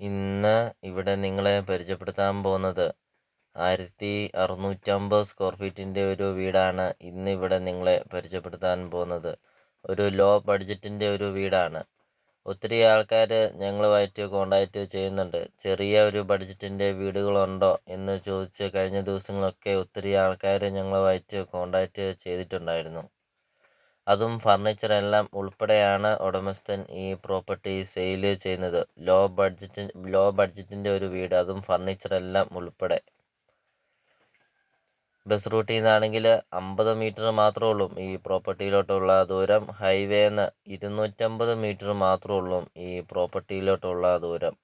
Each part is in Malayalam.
ഇന്ന് ഇവിടെ നിങ്ങളെ പരിചയപ്പെടുത്താൻ പോകുന്നത് ആയിരത്തി അറുന്നൂറ്റമ്പത് സ്ക്വയർ ഫീറ്റിന്റെ ഒരു വീടാണ് ഇന്ന് ഇവിടെ നിങ്ങളെ പരിചയപ്പെടുത്താൻ പോകുന്നത്. ഒരു ലോ ബഡ്ജറ്റിന്റെ ഒരു വീടാണ്. ഒത്തിരി ആൾക്കാർ ഞങ്ങളുമായിട്ട് കോണ്ടാക്റ്റ് ചെയ്യുന്നുണ്ട്. ചെറിയ ഒരു ബഡ്ജറ്റിന്റെ വീടുകളുണ്ടോ എന്ന് ചോദിച്ച് കഴിഞ്ഞ ദിവസങ്ങളൊക്കെ ഒത്തിരി ആൾക്കാർ ഞങ്ങളുമായിട്ട് കോണ്ടാക്റ്റ് ചെയ്തിട്ടുണ്ടായിരുന്നു. അതും ഫർണിച്ചർ എല്ലാം ഉൾപ്പെടെയാണ് ഉടമസ്ഥൻ ഈ പ്രോപ്പർട്ടി സെയിൽ ചെയ്യുന്നത്. ലോ ബഡ്ജറ്റ് ലോ ബഡ്ജറ്റിന്റെ ഒരു വീട് അതും ഫർണിച്ചർ എല്ലാം ഉൾപ്പെടെ. ബസ് റൂട്ടിൽ നിന്നാണെങ്കിൽ അമ്പത് മീറ്റർ മാത്രമേ ഉള്ളൂ. ഈ പ്രോപ്പർട്ടിയിലോട്ടുള്ള ദൂരം ഹൈവേന്ന് ഇരുന്നൂറ്റമ്പത് മീറ്റർ മാത്രമേ ഉള്ളൂ ഈ പ്രോപ്പർട്ടിയിലോട്ടുള്ള ദൂരം.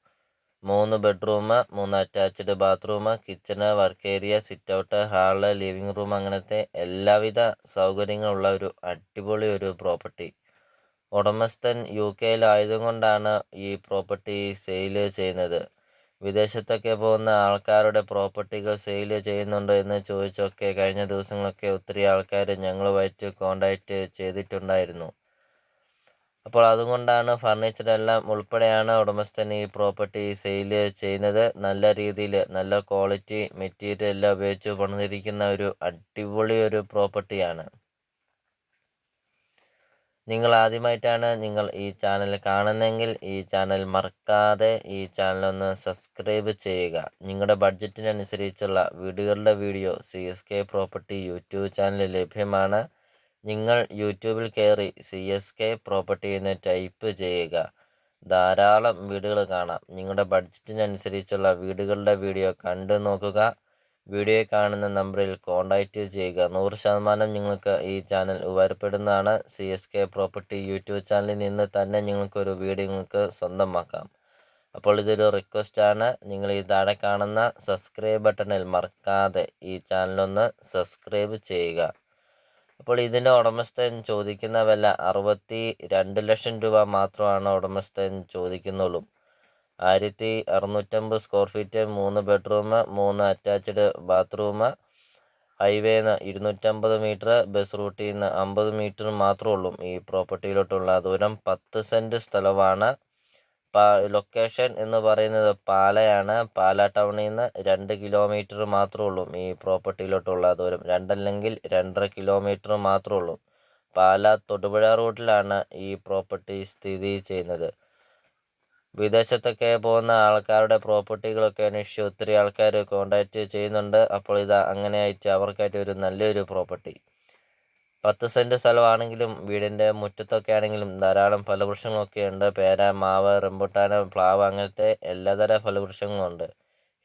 മൂന്ന് ബെഡ്റൂം മൂന്ന് attached bathroom kitchen work area sit out hall living room അങ്ങനത്തെ എല്ലാവിധ സൗകര്യങ്ങളുള്ള ഒരു അടിപൊളി ഒരു പ്രോപ്പർട്ടി ഉടമസ്ഥൻ യു കെയിലായതുകൊണ്ടാണ് ഈ പ്രോപ്പർട്ടി സെയിൽ ചെയ്യുന്നത്. വിദേശത്തൊക്കെ പോകുന്ന ആൾക്കാരുടെ പ്രോപ്പർട്ടികൾ സെയിൽ ചെയ്യുന്നുണ്ടോ എന്ന് ചോദിച്ചൊക്കെ കഴിഞ്ഞ ദിവസങ്ങളൊക്കെ ഒത്തിരി ആൾക്കാർ ഞങ്ങളുമായിട്ട് കോണ്ടാക്റ്റ് ചെയ്തിട്ടുണ്ടായിരുന്നു. അപ്പോൾ അതുകൊണ്ടാണ് ഫർണിച്ചറെല്ലാം ഉൾപ്പെടെയാണ് ഉടമസ്ഥൻ ഈ പ്രോപ്പർട്ടി സെയിൽ ചെയ്യുന്നത്. നല്ല രീതിയിൽ നല്ല ക്വാളിറ്റി മെറ്റീരിയൽ എല്ലാം ഉപയോഗിച്ച് പണിതിരിക്കുന്ന ഒരു അടിപൊളി ഒരു പ്രോപ്പർട്ടിയാണ്. നിങ്ങൾ ആദ്യമായിട്ടാണ് നിങ്ങൾ ഈ ചാനൽ കാണുന്നതെങ്കിൽ ഈ ചാനൽ മറക്കാതെ ഈ ചാനൽ ഒന്ന് സബ്സ്ക്രൈബ് ചെയ്യുക. നിങ്ങളുടെ ബഡ്ജറ്റിനനുസരിച്ചുള്ള വീടുകളുടെ video C S K property YouTube channel ലഭ്യമാണ്. നിങ്ങൾ യൂട്യൂബിൽ കയറി സി എസ് കെ പ്രോപ്പർട്ടി എന്ന് ടൈപ്പ് ചെയ്യുക. ധാരാളം വീടുകൾ കാണാം. നിങ്ങളുടെ ബഡ്ജറ്റിനനുസരിച്ചുള്ള വീടുകളുടെ വീഡിയോ കണ്ടു നോക്കുക. വീഡിയോ കാണുന്ന നമ്പറിൽ കോൺടാക്റ്റ് ചെയ്യുക. നൂറ് ശതമാനം നിങ്ങൾക്ക് ഈ channel ഉപകാരപ്പെടുന്നതാണ്. C S K property YouTube ചാനലിൽ നിന്ന് തന്നെ നിങ്ങൾക്കൊരു വീട് നിങ്ങൾക്ക് സ്വന്തമാക്കാം. അപ്പോൾ ഇതൊരു റിക്വസ്റ്റാണ് നിങ്ങൾ ഈ താഴെ കാണുന്ന സബ്സ്ക്രൈബ് ബട്ടണിൽ മറക്കാതെ ഈ ചാനലൊന്ന് സബ്സ്ക്രൈബ് ചെയ്യുക. അപ്പോൾ ഇതിന്റെ ഉടമസ്ഥൻ ചോദിക്കുന്ന വില അറുപത്തി രണ്ട് ലക്ഷം രൂപ മാത്രമാണ് ഉടമസ്ഥൻ ചോദിക്കുന്നുള്ളൂ. ആയിരത്തി അറുന്നൂറ്റമ്പത് സ്ക്വയർ ഫീറ്റ് മൂന്ന് ബെഡ്റൂം മൂന്ന് അറ്റാച്ച്ഡ് ബാത്റൂം ഹൈവേന്ന് ഇരുന്നൂറ്റമ്പത് മീറ്റർ ബസ് റൂട്ടിൽ നിന്ന് അമ്പത് മീറ്റർ മാത്രമേ ഉള്ളൂ ഈ പ്രോപ്പർട്ടിയിലോട്ടുള്ള ദൂരം പത്ത് സെന്റ് സ്ഥലമാണ്. ലൊക്കേഷൻ എന്ന് പറയുന്നത് പാലയാണ്. പാല ടൗണിൽ നിന്ന് രണ്ട് കിലോമീറ്റർ മാത്രമേ ഉള്ളൂ. ഈ പ്രോപ്പർട്ടിയിലോട്ടുള്ള ദൂരം. രണ്ടല്ലെങ്കിൽ രണ്ടര കിലോമീറ്റർ മാത്രമേ ഉള്ളൂ. പാല തൊടുപുഴ റൂട്ടിലാണ് ഈ പ്രോപ്പർട്ടി സ്ഥിതി ചെയ്യുന്നത്. വിദേശത്തൊക്കെ പോകുന്ന ആൾക്കാരുടെ പ്രോപ്പർട്ടികളൊക്കെ അന്വേഷിച്ച് ഒത്തിരി ആൾക്കാർ കോണ്ടാക്റ്റ് ചെയ്യുന്നുണ്ട്. അപ്പോൾ ഇത് അങ്ങനെയായിട്ട് അവർക്കായിട്ട് ഒരു നല്ലൊരു പ്രോപ്പർട്ടി പത്ത് സെന്റ് സ്ഥലമാണെങ്കിലും വീടിന്റെ മുറ്റത്തൊക്കെ ആണെങ്കിലും ധാരാളം ഫലവൃക്ഷങ്ങളൊക്കെ ഉണ്ട്. പേര മാവ് റംബുട്ടാൻ പ്ലാവ് അങ്ങനത്തെ എല്ലാതര ഫലവൃക്ഷങ്ങളുണ്ട്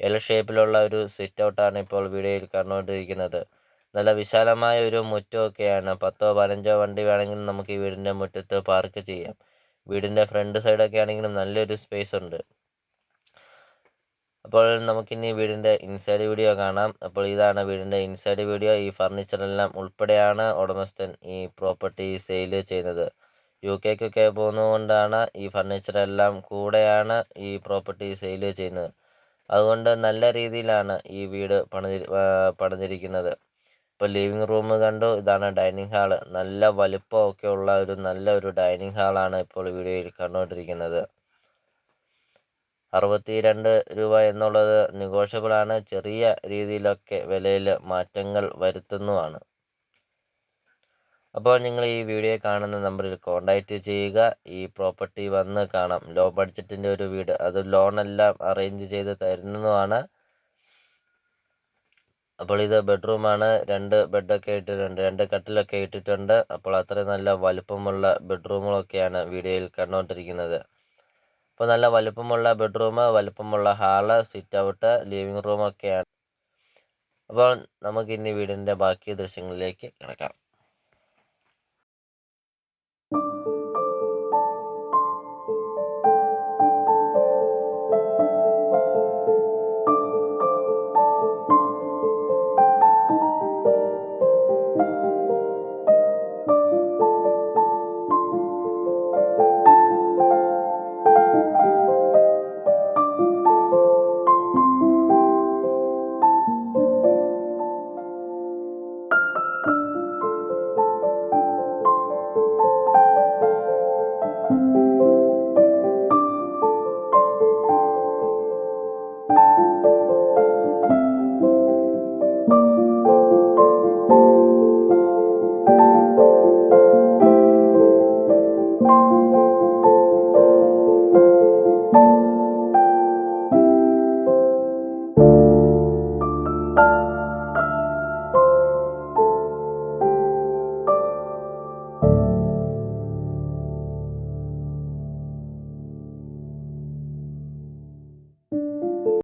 എൽ ഷേപ്പിലുള്ള ഒരു സിറ്റ് ഔട്ടാണ് ഇപ്പോൾ വീഡിയോയിൽ കണ്ടുകൊണ്ടിരിക്കുന്നത് നല്ല വിശാലമായ ഒരു മുറ്റമൊക്കെയാണ്. പത്തോ പതിനഞ്ചോ വണ്ടി വേണമെങ്കിലും നമുക്ക് ഈ വീടിന്റെ മുറ്റത്ത് പാർക്ക് ചെയ്യാം. വീടിന്റെ ഫ്രണ്ട് സൈഡൊക്കെ ആണെങ്കിലും നല്ലൊരു സ്പേസ് ഉണ്ട്. അപ്പോൾ നമുക്കിനി വീടിന്റെ ഇൻസൈഡ് വീഡിയോ കാണാം. അപ്പോൾ ഇതാണ് വീടിന്റെ ഇൻസൈഡ് വീഡിയോ ഈ ഫർണിച്ചറെല്ലാം ഉൾപ്പെടെയാണ് ഉടമസ്ഥൻ ഈ പ്രോപ്പർട്ടി സെയിൽ ചെയ്യുന്നത്. യു കെക്കൊക്കെ പോകുന്നതുകൊണ്ടാണ് ഈ ഫർണിച്ചറെല്ലാം കൂടെയാണ് ഈ പ്രോപ്പർട്ടി സെയിൽ ചെയ്യുന്നത്. അതുകൊണ്ട് നല്ല രീതിയിലാണ് ഈ വീട് പണിതി പണിതിരിക്കുന്നത്. ഇപ്പോൾ ലിവിങ് റൂം കണ്ടു. ഇതാണ് ഡൈനിങ് ഹാൾ നല്ല വലുപ്പമൊക്കെ ഉള്ള ഒരു നല്ല ഒരു ഡൈനിങ് ഹാളാണ് ഇപ്പോൾ വീഡിയോയിൽ കണ്ടുകൊണ്ടിരിക്കുന്നത്. അറുപത്തി രണ്ട് രൂപ എന്നുള്ളത് നെഗോഷ്യബിളാണ് ചെറിയ രീതിയിലൊക്കെ വിലയിൽ മാറ്റങ്ങൾ വരുത്തുന്നതാണ് അപ്പോൾ നിങ്ങൾ ഈ വീഡിയോ കാണുന്ന നമ്പറിൽ കോൺടാക്റ്റ് ചെയ്യുക. ഈ പ്രോപ്പർട്ടി വന്ന് കാണാം. ലോ ബഡ്ജറ്റിന്റെ ഒരു വീട്. അത് ലോണെല്ലാം അറേഞ്ച് ചെയ്ത് തരുന്നതുമാണ്. അപ്പോൾ ഇത് ബെഡ്റൂമാണ് രണ്ട് ബെഡൊക്കെ ഇട്ടിട്ടുണ്ട്. രണ്ട് കട്ടിലൊക്കെ ഇട്ടിട്ടുണ്ട്. അപ്പോൾ അത്രയും നല്ല വലുപ്പമുള്ള ബെഡ്റൂമുകളൊക്കെയാണ് വീഡിയോയിൽ കണ്ടുകൊണ്ടിരിക്കുന്നത്. അപ്പോൾ നല്ല വലുപ്പമുള്ള ബെഡ്റൂം വലുപ്പമുള്ള ഹാൾ സിറ്റ് ഔട്ട് ലിവിങ് റൂമൊക്കെയാണ്. അപ്പോൾ നമുക്ക് ഇനി വീടിന്റെ ബാക്കി ദൃശ്യങ്ങളിലേക്ക് കിടക്കാം. you